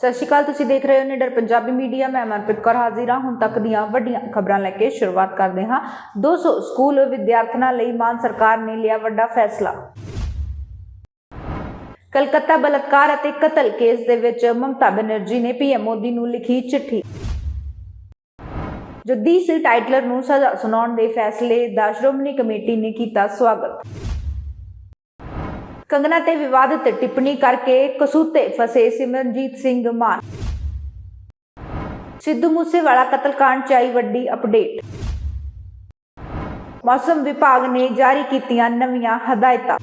ਸਤਿ ਸ਼੍ਰੀ ਅਕਾਲ, ਤੁਸੀਂ ਦੇਖ ਰਹੇ ਹੋ ਨਿਡਰ ਪੰਜਾਬੀ ਮੀਡੀਆ। ਮੈਂ ਮਨਪ੍ਰੀਤ ਕੌਰ ਹਾਜ਼ਰ ਹਾਂ। ਹੁਣ ਤੱਕ ਦੀਆਂ ਵੱਡੀਆਂ ਖਬਰਾਂ ਲੈ ਕੇ ਸ਼ੁਰੂਆਤ ਕਰਦੇ ਹਾਂ। 200 ਸਕੂਲ ਵਿਦਿਆਰਥਣਾਂ ਲਈ ਮਾਨ ਸਰਕਾਰ ਨੇ ਲਿਆ ਵੱਡਾ ਫੈਸਲਾ। ਕਲਕੱਤਾ ਬਲਾਤਕਾਰ ਅਤੇ ਕਤਲ ਕੇਸ ਦੇ ਵਿੱਚ ਮਮਤਾ ਬੈਨਰਜੀ ਨੇ ਪੀਐਮ ਮੋਦੀ ਨੂੰ ਲਿਖੀ ਚਿੱਠੀ। ਜਗਦੀਸ਼ ਸਿੰਘ ਟਾਈਟਲਰ ਨੂੰ ਸਜ਼ਾ ਸੁਣਾਉਣ ਦੇ ਫੈਸਲੇ ਦਾ ਸ਼੍ਰੋਮਣੀ ਕਮੇਟੀ ਨੇ ਕੀਤਾ ਸਵਾਗਤ। ਕੰਗਨਾ ਤੇ ਵਿਵਾਦਿਤ ਟਿੱਪਣੀ ਕਰਕੇ ਕਸੂਤੇ ਫਸੇ ਸਿਮਰਨਜੀਤ ਸਿੰਘ ਮਾਨ। ਸਿੱਧੂ ਮੂਸੇਵਾਲਾ ਕਤਲकांड ਚ ਆਈ ਵੱਡੀ ਅਪਡੇਟ। ਮੌਸਮ ਵਿਭਾਗ ਨੇ ਜਾਰੀ ਕੀਤੀਆਂ ਨਵੀਆਂ ਹਦਾਇਤਾਂ।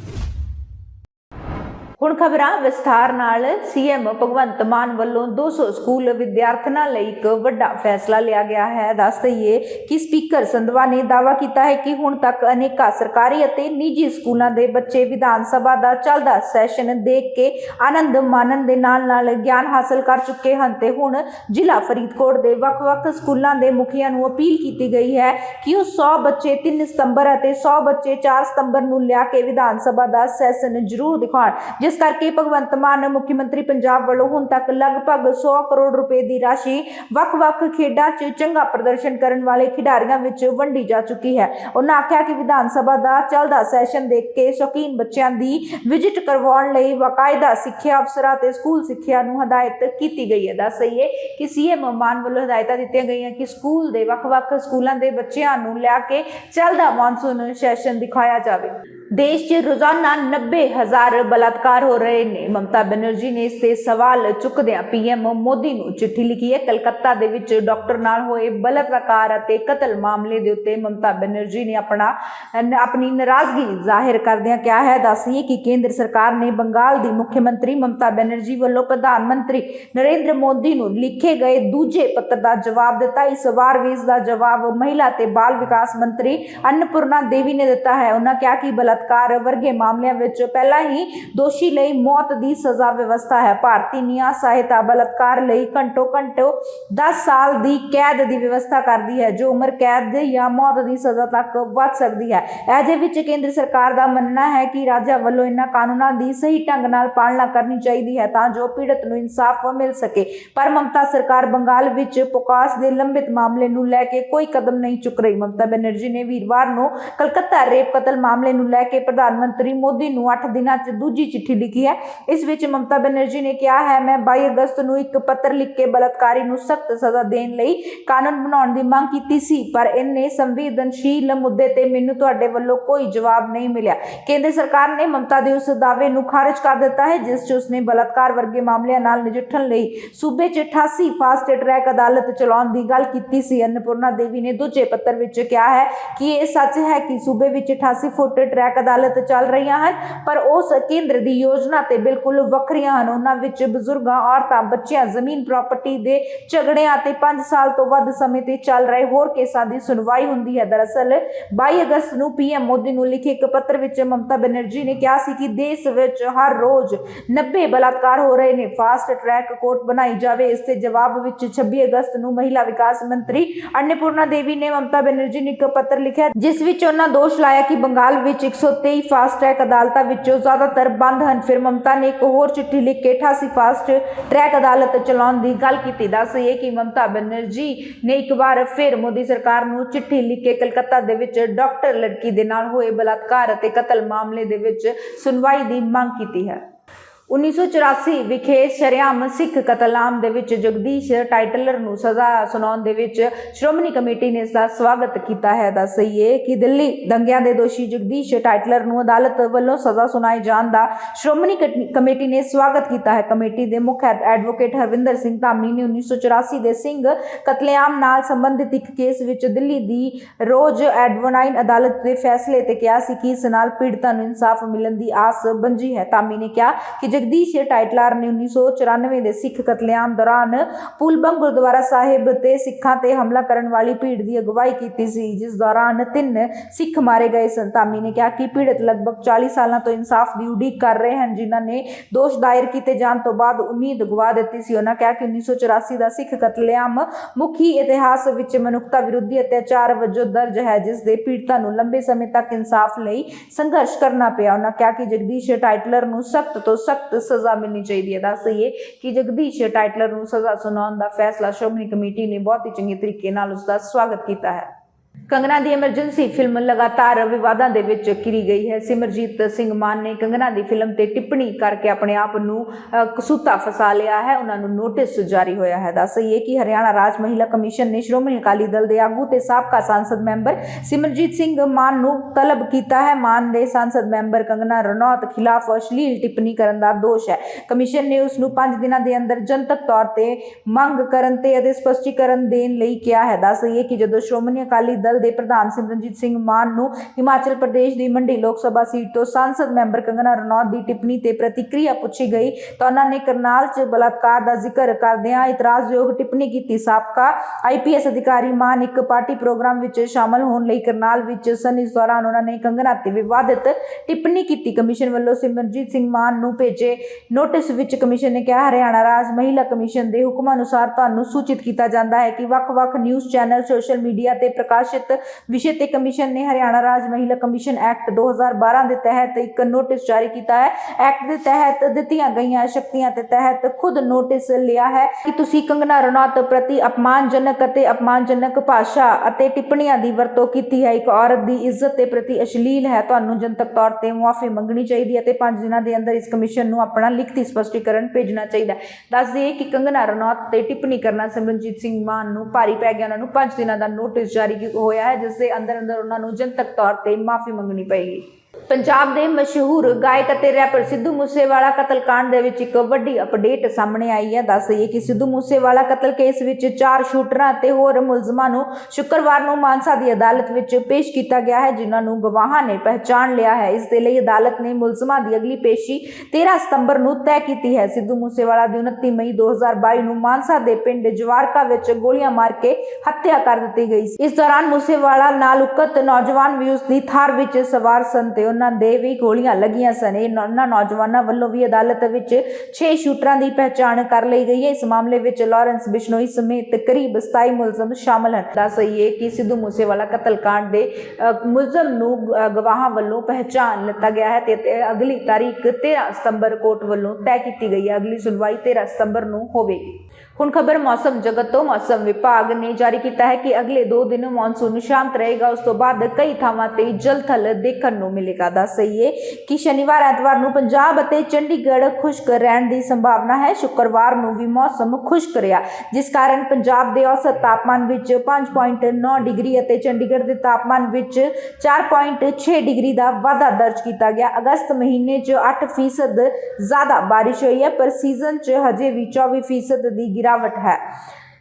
ਹੁਣ ਖਬਰਾਂ, ਵਿਸਥਾਰ ਨਾਲ ਸੀਐਮ ਭਗਵੰਤ ਮਾਨ ਵੱਲੋਂ 200 ਸਕੂਲ ਵਿਦਿਆਰਥਣਾਂ ਲਈ ਇੱਕ ਵੱਡਾ ਫੈਸਲਾ ਲਿਆ ਗਿਆ ਹੈ। ਦੱਸ ਦਈਏ ਕਿ ਸਪੀਕਰ ਸੰਧਵਾ ਨੇ ਦਾਅਵਾ ਕੀਤਾ ਹੈ ਕਿ ਹੁਣ ਤੱਕ ਅਨੇਕਾਂ ਸਰਕਾਰੀ ਅਤੇ ਨਿੱਜੀ ਸਕੂਲਾਂ ਦੇ ਬੱਚੇ ਵਿਧਾਨ ਸਭਾ ਦਾ ਚੱਲਦਾ ਸੈਸ਼ਨ ਦੇਖ ਕੇ ਆਨੰਦ ਮਾਣਨ ਦੇ ਨਾਲ-ਨਾਲ ਗਿਆਨ ਹਾਸਲ ਕਰ ਚੁੱਕੇ ਹਨ ਤੇ ਹੁਣ ਜ਼ਿਲ੍ਹਾ ਫਰੀਦਕੋਟ ਦੇ ਵੱਖ-ਵੱਖ ਸਕੂਲਾਂ ਦੇ ਮੁਖੀਆਂ ਨੂੰ ਅਪੀਲ ਕੀਤੀ ਗਈ ਹੈ ਕਿ ਉਹ 100 ਬੱਚੇ 3 ਸਤੰਬਰ ਅਤੇ 100 ਬੱਚੇ 4 ਸਤੰਬਰ ਨੂੰ ਲਿਆ ਕੇ ਵਿਧਾਨ ਸਭਾ ਦਾ ਸੈਸ਼ਨ ਜ਼ਰੂਰ ਦਿਖਾਉਣ, ਜਿਸ ਕਰਕੇ ਭਗਵੰਤ ਮਾਨ ਮੁੱਖ ਮੰਤਰੀ ਪੰਜਾਬ ਵੱਲੋਂ ਹੁਣ ਤੱਕ ਲਗਭਗ 100 ਕਰੋੜ ਰੁਪਏ ਦੀ ਰਾਸ਼ੀ ਵੱਖ-ਵੱਖ ਖੇਡਾਂ 'ਚ ਚੰਗਾ ਪ੍ਰਦਰਸ਼ਨ ਕਰਨ ਵਾਲੇ ਖਿਡਾਰੀਆਂ ਵਿੱਚ ਵੰਡੀ ਜਾ ਚੁੱਕੀ ਹੈ। ਉਹਨਾਂ ਆਖਿਆ ਕਿ ਵਿਧਾਨ ਸਭਾ ਦਾ ਚੱਲਦਾ ਸੈਸ਼ਨ ਦੇਖ ਕੇ ਸ਼ੌਕੀਨ ਬੱਚਿਆਂ ਦੀ ਵਿਜ਼ਿਟ ਕਰਵਾਉਣ ਲਈ ਵਕਾਇਦਾ ਸਿੱਖਿਆ ਅਫਸਰਾਂ ਤੇ ਸਕੂਲ ਸਿੱਖਿਆ ਨੂੰ ਹਦਾਇਤ ਕੀਤੀ ਗਈ ਹੈ। ਦੱਸ ਦਈਏ ਕਿ ਸੀਐਮ ਮਾਨ ਵੱਲੋਂ ਹਦਾਇਤਾਂ ਦਿੱਤੀਆਂ ਗਈਆਂ ਕਿ ਸਕੂਲ ਦੇ ਵੱਖ-ਵੱਖ ਸਕੂਲਾਂ ਦੇ ਬੱਚਿਆਂ ਨੂੰ ਲਿਆ ਕੇ ਚੱਲਦਾ ਮੌਨਸੂਨ ਸੈਸ਼ਨ ਦਿਖਾਇਆ ਜਾਵੇ। ਦੇਸ਼ 'ਚ ਰੋਜ਼ਾਨਾ 90000 ਬਲਾਤਕਾਰ ਹੋ ਰਹੇ ਨੇ। ਮਮਤਾ ਬੈਨਰਜੀ ਨੇ ਇਸ ਤੇ ਸਵਾਲ ਚੁੱਕਦਿਆਂ ਪੀਐਮ ਮੋਦੀ ਨੂੰ ਚਿੱਠੀ ਲਿਖੀ ਹੈ। ਕਲਕੱਤਾ ਦੇ ਵਿੱਚ ਡਾਕਟਰ ਨਾਲ ਹੋਏ ਬਲਾਤਕਾਰ ਅਤੇ ਕਤਲ ਮਾਮਲੇ ਦੇ ਉੱਤੇ ਮਮਤਾ ਬੈਨਰਜੀ ਨੇ ਆਪਣਾ ਆਪਣੀ ਨਾਰਾਜ਼ਗੀ ਜ਼ਾਹਿਰ ਕਰਦਿਆਂ ਕਿਹਾ ਹੈ। ਦੱਸੀਏ ਕਿ ਕੇਂਦਰ ਸਰਕਾਰ ਨੇ ਬੰਗਾਲ ਦੀ ਮੁੱਖ ਮੰਤਰੀ ਮਮਤਾ ਬੈਨਰਜੀ ਵੱਲੋਂ ਪ੍ਰਧਾਨ ਮੰਤਰੀ ਨਰਿੰਦਰ ਮੋਦੀ ਨੂੰ ਲਿਖੇ ਗਏ ਦੂਜੇ ਪੱਤਰ ਦਾ ਜਵਾਬ ਦਿੱਤਾ। ਇਸ ਵਾਰ ਵੀ ਇਸ ਦਾ ਜਵਾਬ ਮਹਿਲਾ ਤੇ ਬਾਲ ਵਿਕਾਸ ਮੰਤਰੀ ਅੰਨਪੂਰਨਾ ਦੇਵੀ ਨੇ ਦਿੱਤਾ ਹੈ। ਉਹਨਾਂ ਕਿਹਾ ਕਿ ਬਲਾਤਕਾਰ ਵਰਗੇ ਮਾਮਲਿਆਂ ਵਿੱਚ ਪਹਿਲਾਂ ਹੀ ਦੋਸ਼ੀ ਲਈ ਮੌਤ ਦੀ ਸਜ਼ਾ ਵਿਵਸਥਾ ਹੈ। ਭਾਰਤੀ ਨਿਆਂ ਸਹਾਇਤਾ ਬਲਾਤਕਾਰ ਲਈ ਘੰਟੋ ਘੰਟੋ 10 ਸਾਲ ਦੀ ਕੈਦ ਦੀ ਵਿਵਸਥਾ ਕਰਦੀ ਹੈ, ਜੋ ਉਮਰ ਕੈਦ ਜਾਂ ਮੌਤ ਦੀ ਸਜ਼ਾ ਤੱਕ ਵੱਧ ਸਕਦੀ ਹੈ। ਅਜੇ ਵਿੱਚ ਕੇਂਦਰ ਸਰਕਾਰ ਦਾ ਮੰਨਣਾ ਹੈ ਕਿ ਰਾਜਾਂ ਵੱਲੋਂ ਇਹਨਾਂ ਕਾਨੂੰਨਾਂ ਦੀ ਸਹੀ ਢੰਗ ਨਾਲ ਪਾਲਣਾ ਕਰਨੀ ਚਾਹੀਦੀ ਹੈ ਤਾਂ ਜੋ ਪੀੜਤ ਨੂੰ ਇਨਸਾਫ ਮਿਲ ਸਕੇ। ਪਰ ਮਮਤਾ ਸਰਕਾਰ ਬੰਗਾਲ ਵਿੱਚ ਪੁਕਾਸ ਦੇ ਲੰਬਿਤ ਮਾਮਲੇ ਨੂੰ ਲੈ ਕੇ ਕੋਈ ਕਦਮ ਨਹੀਂ ਚੁੱਕ ਰਹੀ। ਮਮਤਾ ਬੈਨਰਜੀ ਨੇ ਵੀਰਵਾਰ ਨੂੰ ਕਲਕੱਤਾ ਰੇਪ ਕਤਲ ਮਾਮਲੇ ਨੂੰ ਲੈ ਕੇ ਪ੍ਰਧਾਨ ਮੰਤਰੀ ਮੋਦੀ ਨੂੰ 8 ਦਿਨਾਂ 'ਚ ਦੂਜੀ ਚਿੱਠੀ ਲਿਖੀ ਹੈ। ਇਸ ਵਿੱਚ ਮਮਤਾ ਬੈਨਰਜੀ ਨੇ ਕਿਹਾ ਹੈ, ਮੈਂ 22 ਅਗਸਤ ਨੂੰ ਇੱਕ ਪੱਤਰ ਲਿਖ ਕੇ ਬਲਾਤਕਾਰੀ ਨੂੰ ਸਖਤ ਸਜ਼ਾ ਦੇਣ ਲਈ ਕਾਨੂੰਨ ਬਣਾਉਣ ਦੀ ਮੰਗ ਕੀਤੀ ਸੀ, ਪਰ ਇੰਨੇ ਸੰਵੇਦਨਸ਼ੀਲ ਮੁੱਦੇ ਤੇ ਮੈਨੂੰ ਤੁਹਾਡੇ ਵੱਲੋਂ ਕੋਈ ਜਵਾਬ ਨਹੀਂ ਮਿਲਿਆ। ਕੇਂਦਰ ਸਰਕਾਰ ਨੇ ਮਮਤਾ ਦੇ ਉਸ ਦਾਅਵੇ ਨੂੰ ਖਾਰਜ ਕਰ ਦਿੱਤਾ ਹੈ, ਜਿਸ 'ਚ ਉਸਨੇ ਬਲਾਤਕਾਰ ਵਰਗੇ ਮਾਮਲਿਆਂ ਨਾਲ ਨਜਿੱਠਣ ਲਈ ਸੂਬੇ 'ਚ 88 ਫਾਸਟ ਟਰੈਕ ਅਦਾਲਤ ਚਲਾਉਣ ਦੀ ਗੱਲ ਕੀਤੀ ਸੀ। ਅੰਨਪੂਰਨਾ ਦੇਵੀ ਨੇ ਦੂਜੇ ਪੱਤਰ ਵਿੱਚ ਕਿਹਾ ਹੈ ਕਿ ਇਹ ਸੱਚ ਹੈ ਕਿ ਸੂਬੇ ਵਿੱਚ 88 ਫੁੱਟ ਟਰੈਕ ਅਦਾਲਤ ਚੱਲ ਰਹੀਆਂ ਹਨ, ਪਰ ਉਸ ਕੇਂਦਰ ਦੀ ਯੋਜਨਾ ਤੇ ਬਿਲਕੁਲ ਵੱਖਰੀਆਂ ਹਨ। ਉਹਨਾਂ ਵਿੱਚ ਬਜ਼ੁਰਗਾਂ, ਔਰਤਾਂ, ਬੱਚਿਆਂ, ਜ਼ਮੀਨ ਪ੍ਰਾਪਰਟੀ ਦੇ ਝਗੜਿਆਂ ਤੇ 5 ਸਾਲ ਤੋਂ ਵੱਧ ਸਮੇਂ ਤੇ ਚੱਲ ਰਹੇ ਹੋਰ ਕੇਸਾਂ ਦੀ ਸੁਣਵਾਈ ਹੁੰਦੀ ਹੈ। ਦਰਅਸਲ 22 ਅਗਸਤ ਨੂੰ ਪੀਐਮ ਮੋਦੀ ਨੂੰ ਲਿਖੇ ਇੱਕ ਪੱਤਰ ਵਿੱਚ ਮਮਤਾ ਬੈਨਰਜੀ ਨੇ ਕਿਹਾ ਸੀ ਕਿ ਦੇਸ਼ ਵਿੱਚ ਹਰ ਰੋਜ਼ 90 ਬਲਾਤਕਾਰ ਹੋ ਰਹੇ ਨੇ। ਫਾਸਟ ਟਰੈਕ ਕੋਰਟ ਬਣਾਈ ਜਾਵੇ। ਇਸ ਦੇ ਜਵਾਬ ਵਿੱਚ 26 ਅਗਸਤ ਨੂੰ ਮਹਿਲਾ ਵਿਕਾਸ ਮੰਤਰੀ ਅੰਨਪੂਰਨਾ ਦੇਵੀ ਨੇ ਮਮਤਾ ਬੈਨਰਜੀ ਨੂੰ ਇੱਕ ਪੱਤਰ ਲਿਖਿਆ, ਜਿਸ ਵਿੱਚ ਉਹਨਾਂ ਦੋਸ਼ ਲਾਇਆ ਕਿ ਬੰਗਾਲ ਵਿੱਚ 123 ਫਾਸਟ ਟਰੈਕ ਅਦਾਲਤਾਂ ਵਿੱਚੋਂ ਜ਼ਿਆਦਾਤਰ ਬੰਦ ਹਨ। ਫਿਰ ਮਮਤਾ ਨੇ ਇੱਕ ਹੋਰ ਚਿੱਠੀ ਲਿਖ ਕੇ 88 ਫਾਸਟ ਟਰੈਕ ਅਦਾਲਤ ਚਲਾਉਣ ਦੀ ਗੱਲ ਕੀਤੀ। ਦੱਸ ਇਹ ਕਿ ਮਮਤਾ ਬੈਨਰਜੀ ਨੇ ਇੱਕ ਵਾਰ ਫਿਰ ਮੋਦੀ ਸਰਕਾਰ ਨੂੰ ਚਿੱਠੀ ਲਿਖ ਕੇ ਕਲਕੱਤਾ ਦੇ ਵਿੱਚ ਡਾਕਟਰ ਲੜਕੀ ਦੇ ਨਾਲ ਹੋਏ ਬਲਾਤਕਾਰ ਅਤੇ ਕਤਲ ਮਾਮਲੇ ਦੇ ਵਿੱਚ ਸੁਣਵਾਈ ਦੀ ਮੰਗ ਕੀਤੀ ਹੈ। 1984 ਵਿਖੇ ਸ਼ਰਿਆਮ ਸਿੱਖ ਕਤਲਾਮ ਦੇ ਵਿੱਚ ਜਗਦੀਸ਼ ਟਾਈਟਲਰ ਨੂੰ ਸਜ਼ਾ ਸੁਣਾਉਣ ਦੇ ਵਿੱਚ ਸ਼੍ਰੋਮਣੀ ਕਮੇਟੀ ਨੇ ਇਸ ਦਾ ਸਵਾਗਤ ਕੀਤਾ ਹੈ। ਦੱਸਈਏ ਕਿ ਦਿੱਲੀ ਦੰਗਿਆਂ ਦੇ ਦੋਸ਼ੀ ਜਗਦੀਸ਼ ਟਾਈਟਲਰ ਨੂੰ ਅਦਾਲਤ ਵੱਲੋਂ ਸਜ਼ਾ ਸੁਣਾਏ ਜਾਣ ਦਾ ਸ਼੍ਰੋਮਣੀ ਕਟ- ਕਮੇਟੀ ਨੇ ਸਵਾਗਤ ਕੀਤਾ ਹੈ। ਕਮੇਟੀ ਦੇ ਮੁੱਖ ਐਡ- ਐਡਵੋਕੇਟ ਹਰਵਿੰਦਰ ਸਿੰਘ ਧਾਮੀ ਨੇ 1984 ਦੇ ਸਿੰਘ ਕਤਲੇਆਮ ਨਾਲ ਸੰਬੰਧਿਤ ਇੱਕ ਕੇਸ ਵਿੱਚ ਦਿੱਲੀ ਦੀ ਰੋਜ਼ ਐਡਵੋਨਾਈਨ ਅਦਾਲਤ ਦੇ ਫੈਸਲੇ ਤੇ ਕਿਹਾ ਸੀ ਕਿ ਇਸ ਨਾਲ ਪੀੜਤਾਂ ਨੂੰ ਇਨਸਾਫ ਮਿਲਣ ਦੀ ਆਸ ਬੰਜੀ ਹੈ। ਧਾਮੀ ਨੇ ਕਿਹਾ ਕਿ ਜਗਦੀਸ਼ ਟਾਈਟਲਰ ਨੇ 1994 ਦੇ ਸਿੱਖ ਕਤਲੇਆਮ ਦੌਰਾਨ ਪੁਲਬੰਗ ਗੁਰਦੁਆਰਾ ਸਾਹਿਬ ਤੇ ਸਿੱਖਾਂ ਤੇ ਹਮਲਾ ਕਰਨ ਵਾਲੀ ਭੀੜ ਦੀ ਅਗਵਾਈ ਕੀਤੀ ਸੀ, ਜਿਸ ਦੌਰਾਨ ਤਿੰਨ ਸਿੱਖ ਮਾਰੇ ਗਏ ਸਨ। ਧਾਮੀ ਨੇ ਕਿਹਾ ਕਿ ਪੀੜਤ ਲਗਭਗ 40 ਸਾਲਾਂ ਤੋਂ ਇਨਸਾਫ ਦੀ ਉਡੀਕ ਕਰ ਰਹੇ ਹਨ, ਜਿਨ੍ਹਾਂ ਨੇ ਦੋਸ਼ ਦਾਇਰ ਕੀਤੇ ਜਾਣ ਤੋਂ ਬਾਅਦ ਉਮੀਦ ਗਵਾ ਦਿੱਤੀ ਸੀ। ਉਹਨਾਂ ਕਿਹਾ ਕਿ 1984 ਦਾ ਸਿੱਖ ਕਤਲੇਆਮ ਮੁਖੀ ਇਤਿਹਾਸ ਵਿੱਚ ਮਨੁੱਖਤਾ ਵਿਰੋਧੀ ਅਤਿਆਚਾਰ ਵਜੋਂ ਦਰਜ ਹੈ, ਜਿਸ ਦੇ ਪੀੜਤਾਂ ਨੂੰ ਲੰਬੇ ਸਮੇਂ ਤੱਕ ਇਨਸਾਫ ਲਈ ਸੰਘਰਸ਼ ਕਰਨਾ ਪਿਆ। ਉਹਨਾਂ ਕਿਹਾ ਕਿ ਜਗਦੀਸ਼ ਟਾਈਟਲਰ ਨੂੰ ਸਖਤ ਤੋਂ ਸਖਤ ਸਖਤ ਸਜ਼ਾ ਮਿਲਣੀ ਚਾਹੀਦੀ ਹੈ। ਦੱਸ ਦਈਏ ਕਿ ਜਗਦੀਸ਼ ਟਾਈਟਲਰ ਨੂੰ ਸਜ਼ਾ ਸੁਣਾਉਣ ਦਾ ਫੈਸਲਾ ਸ਼੍ਰੋਮਣੀ ਕਮੇਟੀ ਨੇ ਬਹੁਤ ਹੀ ਚੰਗੇ ਤਰੀਕੇ ਨਾਲ ਉਸ ਦਾ ਸਵਾਗਤ ਕੀਤਾ ਹੈ। ਕੰਗਨਾ ਦੀ ਐਮਰਜੈਂਸੀ ਫਿਲਮ ਲਗਾਤਾਰ ਵਿਵਾਦਾਂ ਦੇ ਵਿੱਚ ਘਿਰੀ ਗਈ ਹੈ। ਸਿਮਰਜੀਤ ਸਿੰਘ ਮਾਨ ਨੇ ਕੰਗਨਾ ਦੀ ਫਿਲਮ ਤੇ ਟਿੱਪਣੀ ਕਰਕੇ ਆਪਣੇ ਆਪ ਨੂੰ ਕਸੂਤਾ ਫਸਾ ਲਿਆ ਹੈ। ਉਹਨਾਂ ਨੂੰ ਨੋਟਿਸ ਜਾਰੀ ਹੋਇਆ ਹੈ। ਦੱਸਈਏ ਕਿ ਹਰਿਆਣਾ ਰਾਜ ਮਹਿਲਾ ਕਮਿਸ਼ਨ ਨੇ ਸ਼੍ਰੋਮਣੀ ਅਕਾਲੀ ਦਲ ਦੇ ਆਗੂ ਤੇ ਸਾਬਕਾ ਸੰਸਦ ਮੈਂਬਰ ਸਿਮਰਜੀਤ ਸਿੰਘ ਮਾਨ ਨੂੰ ਤਲਬ ਕੀਤਾ ਹੈ। ਮਾਨ ਦੇ ਸੰਸਦ ਮੈਂਬਰ ਕੰਗਨਾ ਰਣੌਤ ਖਿਲਾਫ ਅਸ਼ਲੀਲ ਟਿੱਪਣੀ ਕਰਨ ਦਾ ਦੋਸ਼ ਹੈ। ਕਮਿਸ਼ਨ ਨੇ ਉਸ ਨੂੰ 5 ਦਿਨਾਂ ਦੇ ਅੰਦਰ ਜਨਤਕ ਤੌਰ ਤੇ ਮੰਗ ਕਰਨ ਤੇ ਅਤੇ ਸਪਸ਼ਟੀਕਰਨ ਦੇਣ ਲਈ ਕਿਹਾ ਹੈ। ਦੱਸਈਏ ਕਿ ਜਦੋਂ ਸ਼੍ਰੋਮਣੀ ਅਕਾਲੀ ਦਲ ਦੇ ਪ੍ਰਧਾਨ ਸਿਮਰਨਜੀਤ ਸਿੰਘ ਮਾਨ ਨੂੰ ਹਿਮਾਚਲ ਪ੍ਰਦੇਸ਼ ਦੀ ਮੰਡੀ ਲੋਕ ਸਭਾ ਸੀਟ ਤੋਂ ਸੰਸਦ ਮੈਂਬਰ ਕੰਗਨਾ ਰਣੌਤ ਦੀ ਟਿੱਪਣੀ ਤੇ ਪ੍ਰਤੀਕਿਰਿਆ ਪੁੱਛੀ ਗਈ ਤਾਂ ਉਹਨਾਂ ਨੇ ਕਰਨਾਲ 'ਚ ਬਲਾਤਕਾਰ ਦਾ ਜ਼ਿਕਰ ਕਰਦਿਆਂ ਇਤਰਾਜ਼ਯੋਗ ਟਿੱਪਣੀ ਕੀਤੀ, ਸਾਬਕਾ ਆਈਪੀਐਸ ਅਧਿਕਾਰੀ ਮਾਨ ਇੱਕ ਪਾਰਟੀ ਪ੍ਰੋਗਰਾਮ ਵਿੱਚ ਸ਼ਾਮਲ ਹੋਣ ਲਈ ਕਰਨਾਲ ਵਿੱਚ ਸਨ ਇਸ ਦੌਰਾਨ ਉਹਨਾਂ ਨੇ ਕੰਗਨਾ ਤੇ ਵਿਵਾਦਿਤ ਟਿੱਪਣੀ ਕੀਤੀ। ਕਮਿਸ਼ਨ ਵੱਲੋਂ ਸਿਮਰਨਜੀਤ ਸਿੰਘ ਮਾਨ ਨੂੰ ਭੇਜੇ ਨੋਟਿਸ ਵਿੱਚ ਕਮਿਸ਼ਨ ਨੇ ਕਿਹਾ, ਹਰਿਆਣਾ ਰਾਜ ਮਹਿਲਾ ਕਮਿਸ਼ਨ ਦੇ ਹੁਕਮਾਂ ਅਨੁਸਾਰ ਤੁਹਾਨੂੰ ਸੂਚਿਤ ਕੀਤਾ ਜਾਂਦਾ ਹੈ ਕਿ ਵੱਖ-ਵੱਖ ਨਿਊਜ਼ ਚੈਨਲ, ਸੋਸ਼ਲ ਮੀਡੀਆ ਤੇ ਪ੍ਰਕਾਸ਼ਿਤ ਵਿਸ਼ੇ ਤੇ ਕਮਿਸ਼ਨ ਨੇ ਹਰਿਆਣਾ ਰਾਜ ਮਹਿਲਾ ਕਮਿਸ਼ਨ ਐਕਟ 2012 ਦੇ ਤਹਿਤ ਇੱਕ ਨੋਟਿਸ ਜਾਰੀ ਕੀਤਾ ਹੈ। ਐਕਟ ਦੇ ਤਹਿਤ ਦਿੱਤੀਆਂ ਗਈਆਂ ਸ਼ਕਤੀਆਂ ਦੇ ਤਹਿਤ ਖੁਦ ਨੋਟਿਸ ਲਿਆ ਹੈ ਕਿ ਤੁਸੀਂ ਕੰਗਨਾ ਰਣੌਤ ਪ੍ਰਤੀ ਅਪਮਾਨਜਨਕ ਅਤੇ ਅਪਮਾਨਜਨਕ ਭਾਸ਼ਾ ਅਤੇ ਟਿੱਪਣੀਆਂ ਦੀ ਵਰਤੋਂ ਕੀਤੀ ਹੈ। ਇੱਕ ਔਰਤ ਦੀ ਇੱਜ਼ਤ ਦੇ ਪ੍ਰਤੀ ਅਸ਼ਲੀਲ ਹੈ। ਤੁਹਾਨੂੰ ਜਨਤਕ ਤੌਰ ਤੇ ਮੁਆਫੀ ਮੰਗਣੀ ਚਾਹੀਦੀ ਹੈ ਤੇ 5 ਦਿਨਾਂ ਦੇ ਅੰਦਰ ਇਸ ਕਮਿਸ਼ਨ ਨੂੰ ਆਪਣਾ ਲਿਖਤੀ ਸਪਸ਼ਟੀਕਰਨ ਭੇਜਣਾ ਚਾਹੀਦਾ ਹੈ। ਦੱਸ ਦਈਏ ਕਿ ਕੰਗਨਾ ਰਣੌਤ ਤੇ ਟਿੱਪਣੀ ਕਰਨਾ ਸਿਮਰਨਜੀਤ ਸਿੰਘ ਮਾਨ ਨੂੰ ਭਾਰੀ ਪੈ ਗਿਆ। ਉਹਨਾਂ ਨੂੰ 5 ਦਿਨਾਂ ਦਾ ਨੋਟਿਸ ਜਾਰੀ ਕੀ- ਹੋਇਆ ਹੈ ਜਿਸ ਦੇ ਅੰਦਰ ਅੰਦਰ ਉਹਨਾਂ ਨੂੰ ਜਨਤਕ ਤੌਰ ਤੇ ਮਾਫੀ ਮੰਗਣੀ ਪਏਗੀ। ਪੰਜਾਬ ਦੇ ਮਸ਼ਹੂਰ ਗਾਇਕ ਅਤੇ ਰੈਪਰ ਸਿੱਧੂ ਮੂਸੇਵਾਲਾ ਕਤਲकांड ਦੇ ਵਿੱਚ ਇੱਕ ਵੱਡੀ ਅਪਡੇਟ ਸਾਹਮਣੇ ਆਈ ਹੈ। ਦੱਸ ਦਈਏ ਕਿ ਸਿੱਧੂ ਮੂਸੇਵਾਲਾ ਕਤਲ ਕੇਸ ਵਿੱਚ ਚਾਰ ਸ਼ੂਟਰਾਂ ਅਤੇ ਹੋਰ ਮੁਲਜ਼ਮਾਂ ਨੂੰ ਸ਼ੁੱਕਰਵਾਰ ਨੂੰ ਮਾਨਸਾ ਦੀ ਅਦਾਲਤ ਵਿੱਚ ਪੇਸ਼ ਕੀਤਾ ਗਿਆ ਹੈ, ਜਿਨ੍ਹਾਂ ਨੂੰ ਗਵਾਹਾਂ ਨੇ ਪਹਿਚਾਣ ਲਿਆ ਹੈ। ਇਸ ਦੇ ਲਈ ਅਦਾਲਤ ਨੇ ਮੁਲਜ਼ਮਾਂ ਦੀ ਅਗਲੀ ਪੇਸ਼ੀ 13 ਸਤੰਬਰ ਨੂੰ ਤੈਅ ਕੀਤੀ ਹੈ। ਸਿੱਧੂ ਮੂਸੇਵਾਲਾ ਦੀ 29 ਮਈ 2022 ਨੂੰ ਮਾਨਸਾ ਦੇ ਪਿੰਡ ਜਵਾਰਕਾ ਵਿੱਚ ਗੋਲੀਆਂ ਮਾਰ ਕੇ ਹੱਤਿਆ ਕਰ ਦਿੱਤੀ ਗਈ ਸੀ। ਇਸ ਦੌਰਾਨ ਮੂਸੇਵਾਲਾ ਨਾਲ ਉਕਤ ਨੌਜਵਾਨ ਵੀ ਉਸ ਦੀ ਥਾਰ ਵਿੱਚ ਸਵਾਰ ਸਨ ਤੇ ਉਹਨਾਂ ਦੇ ਵੀ ਗੋਲੀਆਂ ਲੱਗੀਆਂ ਸਨ। ਇਹਨਾਂ ਨੌਜਵਾਨਾਂ ਵੱਲੋਂ ਵੀ ਅਦਾਲਤ ਵਿੱਚ 6 ਸ਼ੂਟਰਾਂ ਦੀ ਪਹਿਚਾਣ ਕਰ ਲਈ ਗਈ ਹੈ। ਇਸ ਮਾਮਲੇ ਵਿੱਚ ਲਾਰੈਂਸ ਬਿਸ਼ਨੋਈ ਸਮੇਤ ਕਰੀਬ 27 ਮੁਲਜ਼ਮ ਸ਼ਾਮਲ ਹਨ। ਦੱਸ ਦੱਸਈਏ ਕਿ ਸਿੱਧੂ ਮੂਸੇਵਾਲਾ ਕਤਲकांड ਦੇ ਮੁਲਜ਼ਮ ਨੂੰ ਗਵਾਹਾਂ ਵੱਲੋਂ ਪਹਿਚਾਣ ਲਿੱਤਾ ਗਿਆ ਹੈ ਤੇ ਤੇ ਅਗਲੀ ਤਾਰੀਖ 13 ਸਤੰਬਰ ਕੋਰਟ ਵੱਲੋਂ ਤੈਅ ਕੀਤੀ ਗਈ ਹੈ। ਅਗਲੀ ਸੁਣਵਾਈ 13 ਸਤੰਬਰ ਨੂੰ ਹੋਵੇਗੀ। ਹੁਣ ਖਬਰ ਮੌਸਮ, ਜਗਤ ਤੋਂ ਮੌਸਮ ਵਿਭਾਗ ਨੇ ਜਾਰੀ ਕੀਤਾ ਹੈ ਕਿ ਅਗਲੇ 2 ਦਿਨ ਮੌਨਸੂਨ ਸ਼ਾਂਤ ਰਹੇਗਾ ਉਸ ਤੋਂ ਬਾਅਦ ਕਈ ਥਾਵਾਂ ਤੇ ਜਲਥਲ ਦੇਖਣ ਨੂੰ ਮਿਲੇਗਾ। ਦੱਸ ਦੱਸਈਏ ਕਿ ਸ਼ਨੀਵਾਰ, ਐਤਵਾਰ ਨੂੰ ਪੰਜਾਬ ਅਤੇ ਚੰਡੀਗੜ੍ਹ ਖੁਸ਼ਕ ਰਹਿਣ ਦੀ ਸੰਭਾਵਨਾ ਹੈ। ਸ਼ੁੱਕਰਵਾਰ ਨੂੰ ਵੀ ਮੌਸਮ ਖੁਸ਼ਕ ਰਿਹਾ, ਜਿਸ ਕਾਰਨ ਪੰਜਾਬ ਦੇ ਔਸਤ ਤਾਪਮਾਨ ਵਿੱਚ 5.9 ਡਿਗਰੀ ਅਤੇ ਚੰਡੀਗੜ੍ਹ ਦੇ ਤਾਪਮਾਨ ਵਿੱਚ 4.6 ਡਿਗਰੀ ਦਾ ਵਾਧਾ ਦਰਜ ਕੀਤਾ ਗਿਆ। ਅਗਸਤ ਮਹੀਨੇ 'ਚ 8% ਜ਼ਿਆਦਾ ਬਾਰਿਸ਼ ਹੋਈ ਹੈ, ਪਰ ਸੀਜ਼ਨ 'ਚ ਹਜੇ ਵੀ 24% ਦੀ ਗਿਰਾਵਟ ਹੈ।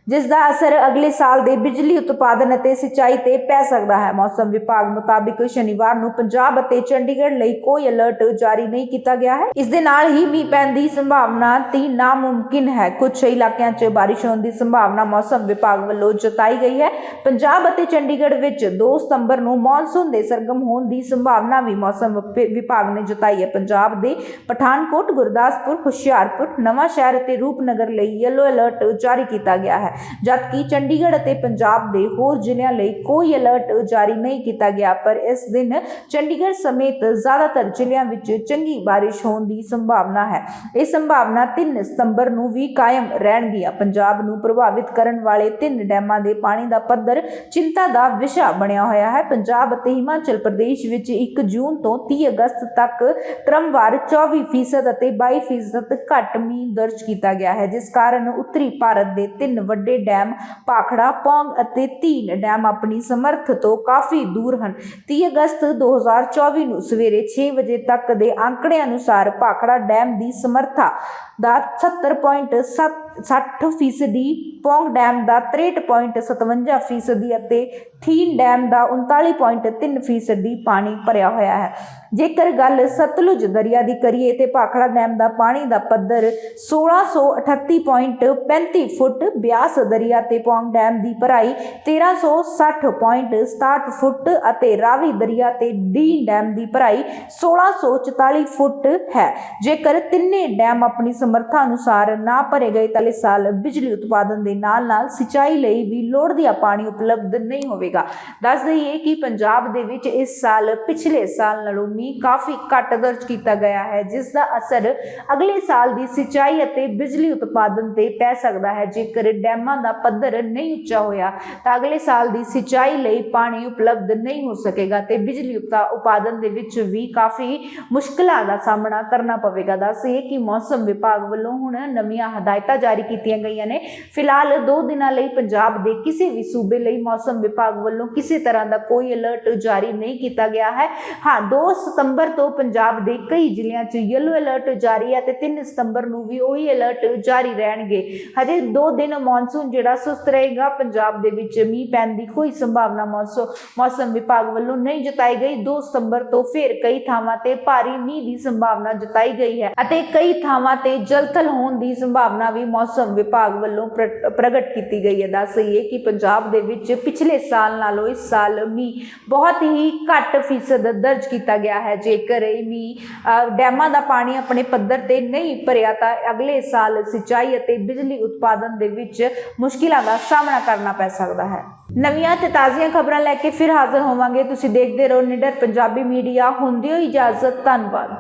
ਜਿਸ ਦਾ ਅਸਰ ਅਗਲੇ ਸਾਲ ਦੇ ਬਿਜਲੀ ਉਤਪਾਦਨ ਅਤੇ ਸਿੰਚਾਈ ਤੇ ਪੈ ਸਕਦਾ ਹੈ। ਮੌਸਮ ਵਿਭਾਗ ਮੁਤਾਬਿਕ ਸ਼ਨੀਵਾਰ ਨੂੰ ਪੰਜਾਬ ਅਤੇ ਚੰਡੀਗੜ੍ਹ ਲਈ ਕੋਈ ਅਲਰਟ ਜਾਰੀ ਨਹੀਂ ਕੀਤਾ ਗਿਆ ਹੈ। ਇਸ ਦੇ ਨਾਲ ਹੀ ਮੀਂਹ ਪੈਣ ਦੀ ਸੰਭਾਵਨਾ ਤੀ ਨਾਮੁਮਕਿਨ ਹੈ। ਕੁਝ ਇਲਾਕਿਆਂ 'ਚ ਬਾਰਿਸ਼ ਹੋਣ ਦੀ ਸੰਭਾਵਨਾ ਮੌਸਮ ਵਿਭਾਗ ਵੱਲੋਂ ਜਤਾਈ ਗਈ ਹੈ। ਪੰਜਾਬ ਅਤੇ ਚੰਡੀਗੜ੍ਹ ਵਿੱਚ 2 ਸਤੰਬਰ ਨੂੰ ਮੌਨਸੂਨ ਦੇ ਸਰਗਮ ਹੋਣ ਦੀ ਸੰਭਾਵਨਾ ਵੀ ਮੌਸਮ ਵਿਭ- ਵਿਭਾਗ ਨੇ ਜਤਾਈ ਹੈ। ਪੰਜਾਬ ਦੇ ਪਠਾਨਕੋਟ, ਗੁਰਦਾਸਪੁਰ, ਹੁਸ਼ਿਆਰਪੁਰ ਨਵਾਂ ਸ਼ਹਿਰ ਅਤੇ ਰੂਪਨਗਰ ਲਈ ਯੈਲੋ ਅਲਰਟ ਜਾਰੀ ਕੀਤਾ ਗਿਆ ਹੈ। ਜਦਕਿ ਚੰਡੀਗੜ੍ਹ ਅਤੇ ਪੰਜਾਬ ਦੇ ਹੋਰ ਜ਼ਿਲ੍ਹਿਆਂ ਲਈ ਕੋਈ ਅਲਰਟ ਜਾਰੀ ਨਹੀਂ ਕੀਤਾ ਗਿਆ, ਪਰ ਇਸ ਦਿਨ ਚੰਡੀਗੜ੍ਹ ਸਮੇਤ ਜ਼ਿਆਦਾਤਰ ਜ਼ਿਲ੍ਹਿਆਂ ਵਿੱਚ ਚੰਗੀ ਬਾਰਿਸ਼ ਹੋਣ ਦੀ ਸੰਭਾਵਨਾ ਹੈ। ਇਹ ਸੰਭਾਵਨਾ 3 ਸਤੰਬਰ ਨੂੰ ਵੀ ਕਾਇਮ ਰਹਿਣਗੀਆਂ ਪੰਜਾਬ ਨੂੰ ਪ੍ਰਭਾਵਿਤ ਕਰਨ ਵਾਲੇ ਤਿੰਨ ਡੈਮਾਂ ਦੇ ਪਾਣੀ ਦਾ ਪੱਧਰ ਚਿੰਤਾ ਦਾ ਵਿਸ਼ਾ ਬਣਿਆ ਹੋਇਆ ਹੈ। ਪੰਜਾਬ ਅਤੇ ਹਿਮਾਚਲ ਪ੍ਰਦੇਸ਼ ਵਿੱਚ 1 ਜੂਨ ਤੋਂ 30 ਅਗਸਤ ਤੱਕ ਕ੍ਰਮਵਾਰ 24% ਅਤੇ 22% ਘੱਟ ਮੀਂਹ ਦਰਜ ਕੀਤਾ ਗਿਆ ਹੈ, ਜਿਸ ਕਾਰਨ ਉੱਤਰੀ ਭਾਰਤ ਦੇ ਤਿੰਨ ਵੱਡੇ ਵੱਡੇ ਡੈਮ ਭਾਖੜਾ ਪੌਂਗ ਅਤੇ ਤੀਨ ਡੈਮ ਆਪਣੀ ਸਮਰੱਥ ਤੋਂ ਕਾਫੀ ਦੂਰ ਹਨ। 30 ਅਗਸਤ 2024 ਨੂੰ ਸਵੇਰੇ 6 ਵਜੇ ਤੱਕ ਦੇ ਅੰਕੜੇ ਅਨੁਸਾਰ ਭਾਖੜਾ ਡੈਮ ਦੀ ਸਮਰੱਥਾ ਦਾ 70.60 ਫੀਸਦੀ, ਪੌਂਗ ਡੈਮ ਦਾ 63.57 ਫੀਸਦੀ ਅਤੇ ਥੀਨ ਡੈਮ ਦਾ 39.3 ਫੀਸਦੀ ਪਾਣੀ ਭਰਿਆ ਹੋਇਆ ਹੈ। ਜੇਕਰ ਗੱਲ ਸਤਲੁਜ ਦਰਿਆ ਦੀ ਕਰੀਏ ਤੇ ਭਾਖੜਾ ਡੈਮ ਦਾ ਪਾਣੀ ਦਾ ਪੱਧਰ 1638.35 ਫੁੱਟ ਬਿਆਸ ਦਰਿਆ ਤੇ ਪੌਂਗ ਡੈਮ ਦੀ ਭਰਾਈ 1360.67 ਫੁੱਟ ਅਤੇ ਰਾਵੀ ਦਰਿਆ ਤੇ ਡੀਨ ਡੈਮ ਦੀ ਭਰਾਈ 1644 ਫੁੱਟ ਹੈ। ਜੇਕਰ ਤਿੰਨੇ ਡੈਮ ਆਪਣੀ ਸਮਰੱਥਾ ਅਨੁਸਾਰ ਨਾ ਭਰੇ ਗਏ ਤਾਂ ਅਗਲੇ ਸਾਲ ਬਿਜਲੀ ਉਤਪਾਦਨ ਦੇ ਨਾਲ-ਨਾਲ ਸਿੰਚਾਈ ਲਈ ਵੀ ਲੋੜ ਪਾਣੀ ਉਪਲਬਧ ਨਹੀਂ ਹੋਵੇਗਾ। ਦੱਸ ਦਈਏ ਕਿ ਪੰਜਾਬ ਦੇ ਵਿੱਚ ਇਸ ਸਾਲ ਪਿਛਲੇ ਸਾਲ ਨਾਲੋਂ ਮੀਂਹ ਕਾਫੀ ਘੱਟ ਦਰਜ ਕੀਤਾ ਗਿਆ ਹੈ, ਜਿਸ ਦਾ ਅਸਰ ਅਗਲੇ ਸਾਲ ਦੀ ਸਿੰਚਾਈ ਅਤੇ ਬਿਜਲੀ ਉਤਪਾਦਨ ਤੇ ਪੈ ਸਕਦਾ ਹੈ। ਜੇਕਰ ਡੈਮਾਂ ਦਾ ਪੱਧਰ ਨਹੀਂ ਉੱਚਾ ਹੋਇਆ, ਤਾਂ ਅਗਲੇ ਸਾਲ ਦੀ ਸਿੰਚਾਈ ਲਈ ਪਾਣੀ ਉਪਲਬਧ ਨਹੀਂ ਹੋ ਸਕੇਗਾ ਤੇ ਬਿਜਲੀ ਉਪਤਾ- ਉਤਪਾਦਨ ਦੇ ਵਿੱਚ ਵੀ ਕਾਫੀ ਮੁਸ਼ਕਲਾਂ ਦਾ ਸਾਹਮਣਾ ਕਰਨਾ ਪਵੇਗਾ। ਦੱਸਿਏ ਕਿ ਮੌਸਮ ਵਿਭਾਗ ਵੱਲੋਂ ਹੁਣ ਨਵੀਆਂ ਹਦਾਇਤਾਂ ਜਾਰੀ ਕੀਤੀਆਂ ਗਈਆਂ ਨੇ। ਫਿਲਹਾਲ 2 ਦਿਨਾਂ ਲਈ ਪੰਜਾਬ ਦੇ ਕਿਸੇ ਵੀ ਸੂਬੇ ਲਈ ਮੌਸਮ ਵਿਭਾਗ ਵੱਲੋਂ ਕਿਸੇ ਤਰ੍ਹਾਂ ਦਾ ਕੋਈ ਅਲਰਟ ਜਾਰੀ ਨਹੀਂ ਕੀਤਾ ਗਿਆ ਹੈ। ਹਾਂ 2 ਸਤੰਬਰ ਤੋਂ ਪੰਜਾਬ ਦੇ ਕਈ ਜ਼ਿਲ੍ਹਿਆਂ 'ਚ ਯੈਲੋ ਅਲਰਟ ਜਾਰੀ ਹੈ ਤੇ 3 ਸਤੰਬਰ ਨੂੰ ਵੀ ਉਹੀ ਅਲਰਟ ਜਾਰੀ ਰਹਿਣਗੇ। ਹਜੇ 2 ਦਿਨ ਮੌਨਸੂਨ ਜਿਹੜਾ ਸੁਸਤ ਰਹੇਗਾ। ਪੰਜਾਬ ਦੇ ਵਿੱਚ ਮੀਂਹ ਪੈਣ ਦੀ ਕੋਈ ਸੰਭਾਵਨਾ ਮੌਸਮ ਮੌਸਮ ਵਿਭਾਗ ਵੱਲੋਂ ਨਹੀਂ ਜਤਾਈ ਗਈ। 2 ਸਤੰਬਰ ਤੋਂ ਫਿਰ ਕਈ ਥਾਵਾਂ ਤੇ ਭਾਰੀ ਮੀਂਹ ਦੀ ਸੰਭਾਵਨਾ ਜਤਾਈ ਗਈ ਹੈ ਅਤੇ ਕਈ ਥਾਵਾਂ ਤੇ ਜਲਥਲ ਹੋਣ ਦੀ ਸੰਭਾਵਨਾ ਵੀ ਮੌਸਮ ਵਿਭਾਗ ਵੱਲੋਂ ਪ੍ਰ- ਪ੍ਰਗਟ ਕੀਤੀ ਗਈ ਹੈ। ਦੱਸ ਦਈਏ ਕਿ ਪੰਜਾਬ ਦੇ ਵਿੱਚ ਪਿਛਲੇ ਸਾਲ ਨਾਲੋਂ ਇਸ ਸਾਲ ਮੀਂਹ ਬਹੁਤ ਹੀ ਘੱਟ ਫੀਸਦ ਦਰਜ ਕੀਤਾ ਗਿਆ ਹੈ। ਜੇਕਰ ਇਹ ਮੀਂਹ ਡੈਮਾਂ ਦਾ ਪਾਣੀ ਆਪਣੇ ਪੱਧਰ ਤੇ ਨਹੀਂ ਭਰਿਆ ਤਾਂ ਅਗਲੇ ਸਾਲ ਸਿੰਚਾਈ ਅਤੇ ਬਿਜਲੀ ਉਤਪਾਦਨ ਦੇ ਵਿੱਚ ਮੁਸ਼ਕਿਲਾਂ ਦਾ ਸਾਹਮਣਾ ਕਰਨਾ ਪੈ ਸਕਦਾ ਹੈ। ਨਵੀਆਂ ਤੇ ਤਾਜ਼ੀਆਂ ਖਬਰਾਂ ਲੈ ਕੇ ਫਿਰ ਹਾਜ਼ਰ ਹੋਵਾਂਗੇ। ਤੁਸੀਂ ਦੇਖਦੇ ਰਹੋ ਨਿਡਰ ਪੰਜਾਬੀ ਮੀਡੀਆ। ਹੁੰਦੀ ਹੋਈ ਇਜਾਜ਼ਤ। ਧੰਨਵਾਦ।